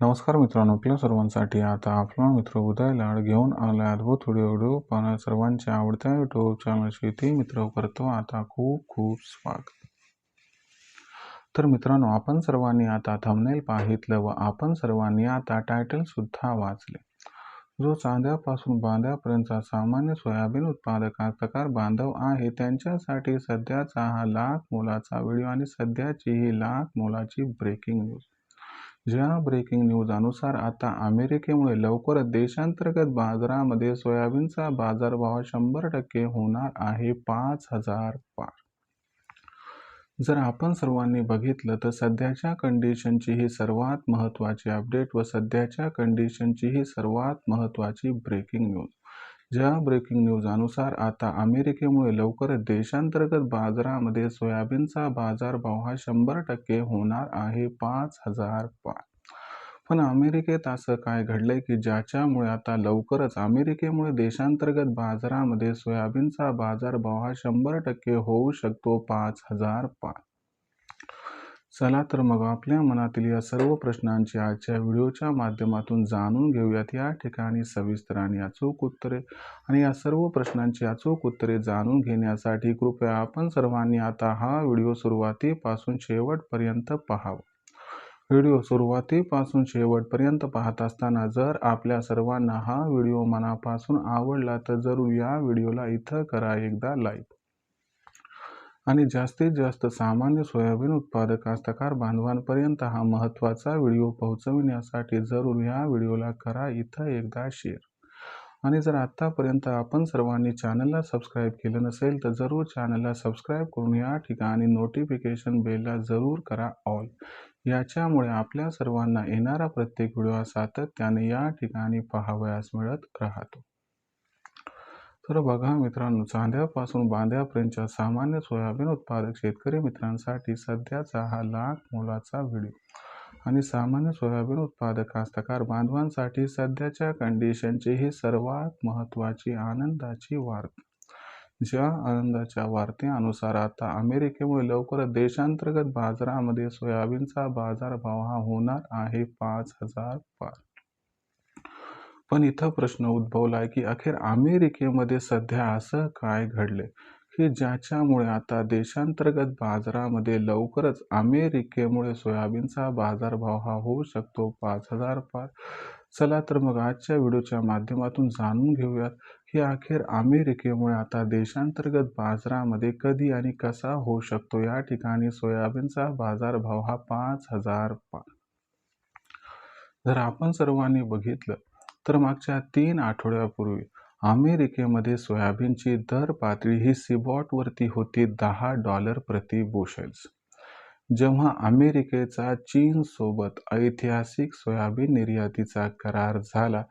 नमस्कार मित्रांनो आपल्या सर्वांसाठी आता आपला मित्र उदय लाड घेऊन आला अद्भुत व्हिडिओ व्हिडिओ पण सर्वांच्या आवडत्या युट्यूब चॅनल शेती मित्र करतो. आता खूप खूप स्वागत. तर मित्रांनो आपण सर्वांनी आता थंबनेल पाहितलं व आपण सर्वांनी आता टायटल सुद्धा वाचले. जो चांद्यापासून बांध्यापर्यंतचा सामान्य सोयाबीन उत्पादक कास्तकार बांधव आहे त्यांच्यासाठी सध्याचा हा लाख मोलाचा व्हिडिओ आणि सध्याची ही लाख मोलाची ब्रेकिंग न्यूज ज्या ब्रेकिंग न्यूज अनुसार आता अमेरिकेमुळे लवकरच देशांतर्गत बाजारामध्ये सोयाबीनचा बाजारभाव शंभर टक्के होणार आहे पाच हजार पार. जर आपण सर्वांनी बघितलं तर सध्याच्या कंडिशनची ही सर्वात महत्त्वाची अपडेट व सध्याच्या कंडिशनची ही सर्वात महत्त्वाची ब्रेकिंग न्यूज ज्या ब्रेकिंग न्यूजानुसार आता अमेरिकेमुळे लवकरच देशांतर्गत बाजारामध्ये सोयाबीनचा बाजारभाव हा शंभर टक्के होणार आहे पाच हजार पाच पण अमेरिकेत असं काय घडलंय की ज्याच्यामुळे आता लवकरच अमेरिकेमुळे देशांतर्गत बाजारामध्ये सोयाबीनचा बाजारभाव हा शंभर टक्के होऊ शकतो पाच हजार पाच चला तर मग आपल्या मनातील या सर्व प्रश्नांची आजच्या व्हिडिओच्या माध्यमातून जाणून घेऊयात. या ठिकाणी सविस्तर आणि अचूक उत्तरे आणि या सर्व प्रश्नांची अचूक उत्तरे जाणून घेण्यासाठी कृपया आपण सर्वांनी आता हा व्हिडिओ सुरुवातीपासून शेवटपर्यंत पाहावा. व्हिडिओ सुरुवातीपासून शेवटपर्यंत पाहत असताना जर आपल्या सर्वांना हा व्हिडिओ मनापासून आवडला तर जरूर या व्हिडिओला इथं करा एकदा लाईक. आणि जास्तीत जास्त सामान्य सोयाबीन उत्पादक कास्तकार बांधवांपर्यंत हा महत्त्वाचा व्हिडिओ पोहोचविण्यासाठी जरूर या व्हिडिओला करा. इथं एकदा शेअर. आणि जर आत्तापर्यंत आपण सर्वांनी चॅनलला सबस्क्राईब केलं नसेल तर जरूर चॅनलला सबस्क्राईब करून या ठिकाणी नोटिफिकेशन बेलला जरूर करा ऑल. याच्यामुळे आपल्या सर्वांना येणारा प्रत्येक व्हिडिओ सातत्याने या ठिकाणी पाहावयास मिळत राहतो. तर बघा मित्रांनो चांद्यापासून बांध्यापर्यंतच्या सामान्य सोयाबीन उत्पादक शेतकरी मित्रांसाठी सध्याचा हा लाख मोलाचा व्हिडिओ. आणि सामान्य सोयाबीन उत्पादक कास्तकार बांधवांसाठी सध्याच्या कंडिशनची ही सर्वात महत्त्वाची आनंदाची वार्ता. ज्या आनंदाच्या वार्तेनुसार आता अमेरिकेमुळे लवकरच देशांतर्गत बाजारामध्ये सोयाबीनचा बाजारभाव हा होणार आहे पाच हजार पाच पण इथं प्रश्न उद्भवला आहे की अखेर अमेरिकेमध्ये सध्या असं काय घडले की ज्याच्यामुळे आता देशांतर्गत बाजारामध्ये लवकरच अमेरिकेमुळे सोयाबीनचा बाजारभाव हा होऊ शकतो पाच हजार पार. चला तर मग आजच्या व्हिडिओच्या माध्यमातून जाणून घेऊयात की अखेर अमेरिकेमुळे आता देशांतर्गत बाजारामध्ये कधी आणि कसा होऊ शकतो? या ठिकाणी सोयाबीनचा बाजारभाव हा पाच हजार पाच जर आपण सर्वांनी बघितलं तर मागच्या तीन आठवड्यापूर्वी अमेरिकेमध्ये सोयाबीनची दर पातळी ही सिबॉटवरती होती दहा डॉलर प्रति बुशेल्स जेव्हा अमेरिकेचा चीनसोबत ऐतिहासिक सोयाबीन निर्यातीचा करार झाला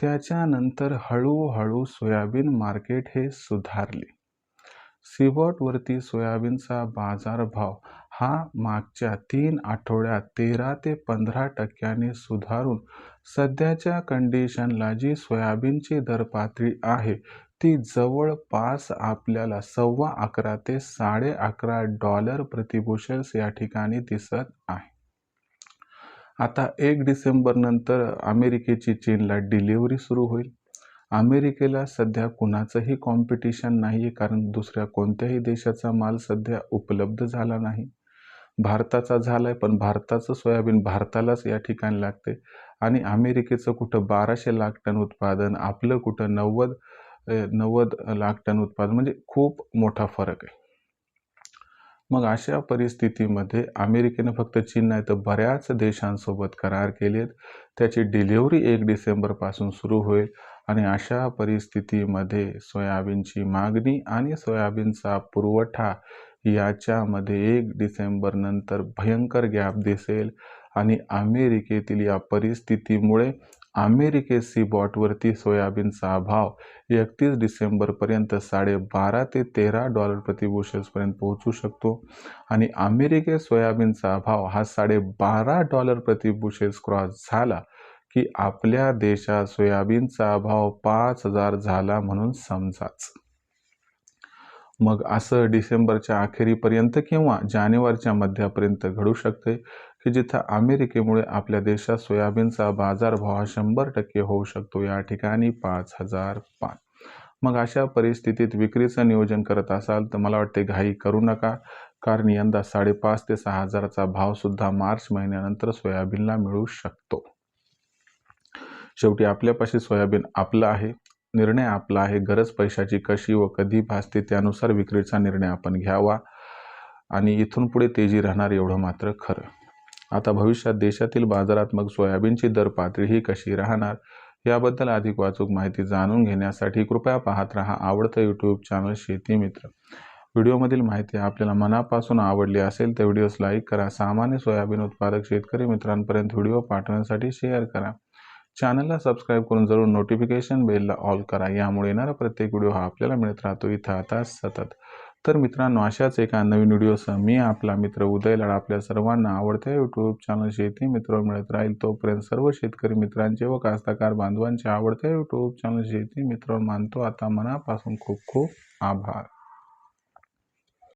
त्याच्यानंतर हळूहळू सोयाबीन मार्केट हे सुधारले. सिबॉटवरती सोयाबीनचा बाजारभाव हा मागच्या तीन आठवड्यात तेरा ते पंधरा टक्क्याने सुधारून सध्याच्या कंडिशनला जी सोयाबीनची दर पातळी आहे ती जवळपास आपल्याला सव्वा अकरा ते साडे अकरा डॉलर प्रतिबुशल्स या ठिकाणी दिसत आहे. आता एक डिसेंबर नंतर अमेरिकेची चीनला डिलिव्हरी सुरू होईल. अमेरिकेला सध्या कुणाचंही कॉम्पिटिशन नाही आहे कारण दुसऱ्या कोणत्याही देशाचा माल सध्या उपलब्ध झाला नाही. भारताचा झाला आहे पण भारताचं सोयाबीन भारतालाच या ठिकाणी लागते. आणि अमेरिकेचं कुठं बाराशे लाख टन उत्पादन आपलं कुठं नव्वद नव्वद लाख टन उत्पादन म्हणजे खूप मोठा फरक आहे. मग अशा परिस्थितीमध्ये अमेरिकेनं फक्त चीन नाही तर बऱ्याच देशांसोबत करार केलेत. त्याची डिलिव्हरी एक डिसेंबरपासून सुरू होईल आणि अशा परिस्थितीमध्ये सोयाबीनची मागणी आणि सोयाबीनचा पुरवठा याच्यामध्ये एक डिसेंबर नंतर भयंकर गॅप दिसेल. आणि अमेरिकेतील या परिस्थितीमुळे अमेरिके सी बॉटवरती सोयाबीनचा भाव एकतीस डिसेंबरपर्यंत साडेबारा ते तेरा डॉलर प्रतिबुशेल्सपर्यंत पोहोचू शकतो. आणि अमेरिके सोयाबीनचा भाव हा साडेबारा डॉलर प्रतिबुशेल्स क्रॉस झाला की आपल्या देशात सोयाबीनचा भाव पाच हजार झाला म्हणून समजाच. मग असं डिसेंबरच्या अखेरीपर्यंत किंवा जानेवारीच्या मध्यापर्यंत घडू शकते? की जिथं अमेरिकेमुळे आपल्या देशात सोयाबीनचा बाजारभाव हा शंभर टक्के होऊ शकतो या ठिकाणी पाच हजार पाच मग अशा परिस्थितीत विक्रीचं नियोजन करत असाल तर मला वाटते घाई करू नका कारण यंदा साडेपाच ते सहा हजाराचा भावसुद्धा मार्च महिन्यानंतर सोयाबीनला मिळू शकतो. शेवटी आपल्यापाशी सोयाबीन आपलं आहे निर्णय आपला आहे गरज पैशाची कशी व कधी भासते त्यानुसार विक्रीचा निर्णय आपण घ्यावा आणि इथून पुढे तेजी राहणार एवढं मात्र खरं. आता भविष्यात देशातील बाजारात मग सोयाबीनची दर पातळी ही कशी राहणार याबद्दल अधिक वाचूक माहिती जाणून घेण्यासाठी कृपया पाहत रहा आवडतं यूट्यूब चॅनल शेती मित्र. व्हिडिओमधील माहिती आपल्याला मनापासून आवडली असेल तर व्हिडिओस लाईक करा सामान्य सोयाबीन उत्पादक शेतकरी मित्रांपर्यंत व्हिडिओ पाठवण्यासाठी शेअर करा. चॅनलला सबस्क्राईब करून जरूर नोटिफिकेशन बेलला ऑल करा यामुळे येणारा प्रत्येक व्हिडिओ हा आपल्याला मिळत राहतो. इथं आता सतत तर मित्रांनो अशाच एका नवीन व्हिडिओसह मी आपला मित्र उदय लाड आपल्या सर्वांना आवडत्या यूट्यूब चॅनल शेती मित्र मिळत राहील. तोपर्यंत सर्व शेतकरी मित्रांचे व कास्तकार बांधवांचे आवडत्या यूट्यूब चॅनल शेती मित्र मानतो. आता मनापासून खूप खूप आभार.